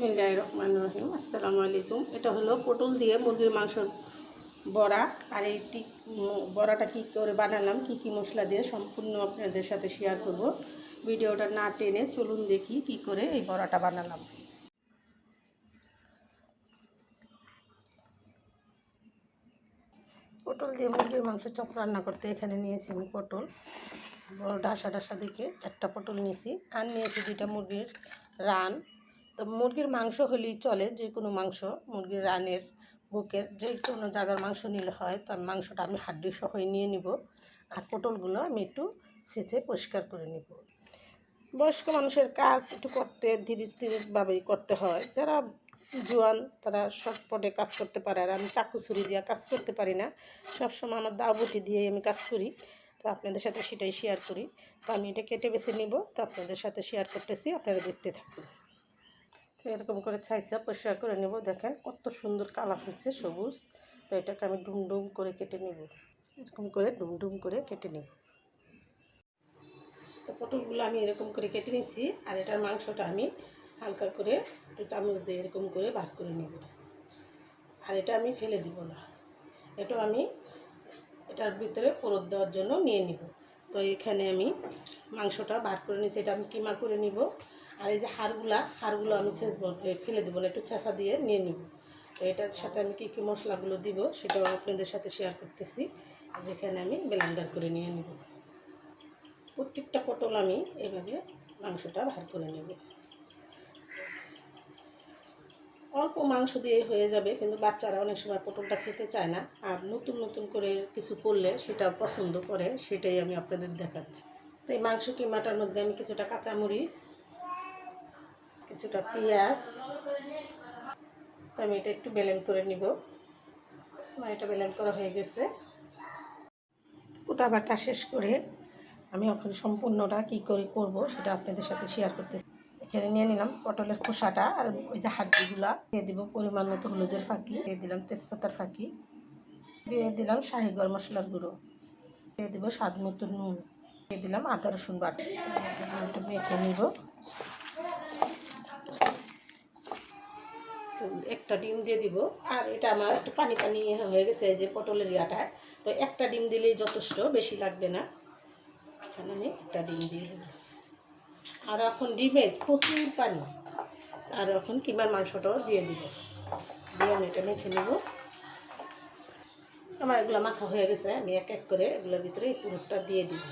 বিসমিল্লাহ রহমান রহিম। আসসালামু আলাইকুম। এটা হলো পটল দিয়ে মুরগির মাংস বড়া। আর এই টি উম, বড়াটা কী করে বানালাম কি কি মশলা দিয়ে সম্পূর্ণ আপনাদের সাথে শেয়ার করব। ভিডিওটা না টেনে চলুন দেখি কি করে এই বড়াটা বানালাম। পটল দিয়ে মুরগির মাংস চপ রান্না করতে এখানে নিয়েছি আমি পটল। বড় ডাসা ডাসা দিকে চারটা পটল নিয়েছি। আর নিয়েছি দুইটা মুরগির রান। তো মুরগির মাংস হলেই চলে, যে কোনো মাংস, মুরগির রানের বুকের যে কোনো জায়গার মাংস নিলে হয়, তো মাংসটা আমি হাড্ডি সহই নিয়ে নিব আর পটলগুলো আমি একটু ছেঁচে পরিষ্কার করে নিব। বয়স্ক মানুষের কাজ একটু করতে, ধীরে স্থিরভাবেই করতে হয়। যারা জোয়ান, তারা শর্টপটে কাজ করতে পারে আর আমি চাকু ছুরি দিয়ে কাজ করতে পারি না। সবসময় আমার দাবতি দিয়ে আমি কাজ করি। তো আপনাদের সাথে সেটাই শেয়ার করি। তো আমি এটা কেটে বেছে নিব। তো আপনাদের সাথে শেয়ার করতেছি, আপনারা দেখতে থাকুন। তো এরকম করে ছাইসা পরিষ্কার করে নেব। দেখেন কত সুন্দর কালার হচ্ছে সবুজ। তো এটাকে আমি ডুম ডুম করে কেটে নেব। এরকম করে ডুম ডুম করে কেটে নেব। তো পটলগুলো আমি এরকম করে কেটে নিচ্ছি আর এটার মাংসটা আমি হালকা করে একটু চামচ দিয়ে এরকম করে বার করে নেব। আর এটা আমি ফেলে দিব না। এটা আমি এটার ভিতরে পরত দেওয়ার জন্য নিয়ে নিব। তো এখানে আমি মাংসটা বার করে নিয়েছি। এটা আমি কিমা করে নিব। আর এই যে হাড়গুলা, হাড়গুলো আমি ছেঁচব ফেলে দেবো না, একটু ছেঁচা দিয়ে নিয়ে নিব। তো এটার সাথে আমি কী কী মশলাগুলো দিব সেটাও আপনাদের সাথে শেয়ার করতেছি। যেখানে আমি ব্লেন্ডার করে নিয়ে নিব। প্রত্যেকটা পটল আমি এভাবে মাংসটা ভার করে নেব। অল্প মাংস দিয়ে হয়ে যাবে, কিন্তু বাচ্চারা অনেক সময় পটলটা খেতে চায় না। আর নতুন নতুন করে কিছু করলে সেটা পছন্দ করে, সেটাই আমি আপনাদের দেখাচ্ছি। তো এই মাংস কিমাটার মধ্যে আমি কিছুটা কাঁচামরিচ কিছুটা পেঁয়াজ। আমি এটা একটু বেলেন করে নিব। আমার এটা বেলেন করা হয়ে গেছে। কুটা বাটা শেষ করে আমি এখন সম্পূর্ণটা কী করে করব সেটা আপনাদের সাথে শেয়ার করতেছি। এখানে নিয়ে নিলাম পটলের খোসাটা আর ওই যে হাড্ডিগুলা। দিয়ে দিব পরিমাণ মতো হলুদের ফাঁকি। দিয়ে দিলাম তেজপাতার ফাঁকি। দিয়ে দিলাম শাহি গরম মশলার গুঁড়ো। দিয়ে দিব স্বাদ মতো নুন। দিয়ে দিলাম আদা রসুন বাটা। মেখে নিব তো একটা ডিম দিয়ে দিব। আর এটা আমার একটু পানি পানি হয়ে গেছে যে পটলের ইয়াটা। তো একটা ডিম দিলেই যথেষ্ট, বেশি লাগবে না। এখানে আমি একটা ডিম দিয়ে দেবো। আর এখন ডিমে প্রচুর পানি। আর এখন কিমার মাংসটাও দিয়ে দিব। দিয়ে আমি এটা মেখে নেব। আমার এগুলো মাখা হয়ে গেছে, আমি এক এক করে এগুলোর ভিতরে এই পুরোটা দিয়ে দিব।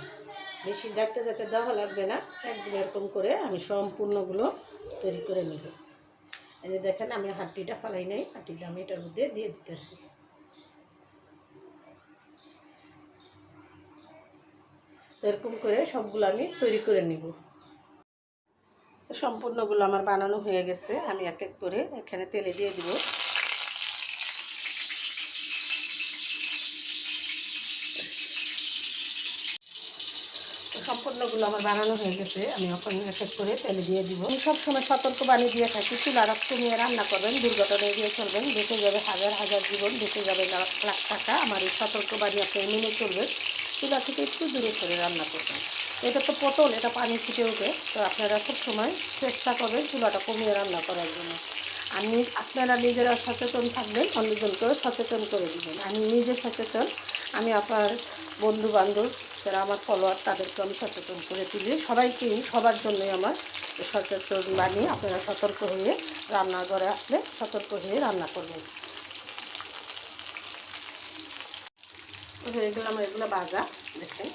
বেশি যাতে যাতে দেওয়া লাগবে না। একদম এরকম করে আমি সম্পূর্ণগুলো তৈরি করে নেব। এই যে দেখেন, আমি হাড্ডিটা ফালাই নাই, হাড্ডিটা আমি এটার মধ্যে দিয়ে দিতেছি। তো এরকম করে সবগুলো আমি তৈরি করে নিব। সম্পূর্ণগুলো আমার বানানো হয়ে গেছে, আমি এক এক করে এখানে তেলে দিয়ে দিব। সম্পূর্ণগুলো আমার বানানো হয়ে গেছে। আমি এখন এক করে তেলে দিয়ে দিব। আমি সবসময় সতর্ক বানিয়ে দিয়ে থাকি চুলার কমিয়ে রান্না করবেন দুর্ঘটনা এড়িয়ে চলবেন, বেঁচে যাবে হাজার হাজার জীবন, বেঁচে যাবে লাখ টাকা। আমার এই সতর্ক বাণী আপনি মেনে চলবেন, চুলা থেকে একটু দূরে করে রান্না করবেন। এটা তো পটল, এটা পানি ফুটে ওঠে, তো আপনারা সব সময় চেষ্টা করবেন চুলাটা কমিয়ে রান্না করার জন্য। আমি আপনারা নিজেরা সচেতন থাকবেন, অন্যজনকেও সচেতন করে দিবেন। আমি নিজে সচেতন, আমি আপনার বন্ধু বান্ধব যারা আমার ফলোয়ার তাদেরকে আমি সচেতন করে তুলি। সবাইকেই সবার জন্যই আমার সচেতন বানিয়ে আপনারা সতর্ক হয়ে রান্নাঘরে আসলে সতর্ক হয়ে রান্না করবেন। হয়ে গেল আমার এগুলো ভাজা, দেখেন।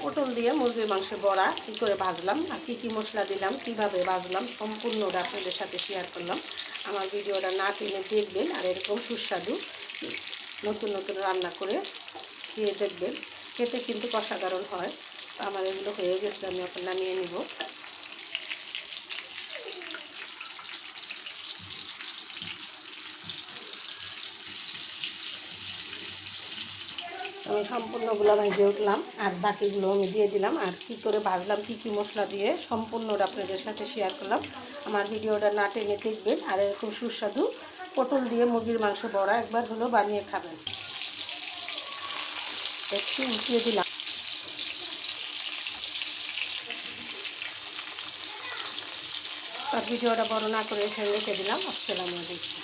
পটল দিয়ে মুরগির মাংসের বড়া কী করে ভাজলাম আর কী কী মশলা দিলাম, কীভাবে ভাজলাম, সম্পূর্ণটা আপনাদের সাথে শেয়ার করলাম। আমার ভিডিওটা না টেনে দেখবেন আর এরকম সুস্বাদু নতুন নতুন রান্না করে খেয়ে দেখবেন। খেতে কিন্তু অসাধারণ হয়। তো আমার এগুলো হয়ে গেছে, আমি এখন নামিয়ে নিব। আমি সম্পূর্ণগুলো ভেজে উঠলাম, আর বাকিগুলো আমি দিয়ে দিলাম। আর কী করে ভাজলাম, কী কী মশলা দিয়ে, সম্পূর্ণটা আপনাদের সাথে শেয়ার করলাম। আমার ভিডিওটা না টেনে দেখবেন, আর এরকম সুস্বাদু পটল দিয়ে মুরগির মাংস বড়া একবার হলো বানিয়ে খাবেন। একটু উঠিয়ে দিলাম। আর ভিডিওটা বড় না করে এখানে রেখে দিলাম। আসসালামু আলাইকুম।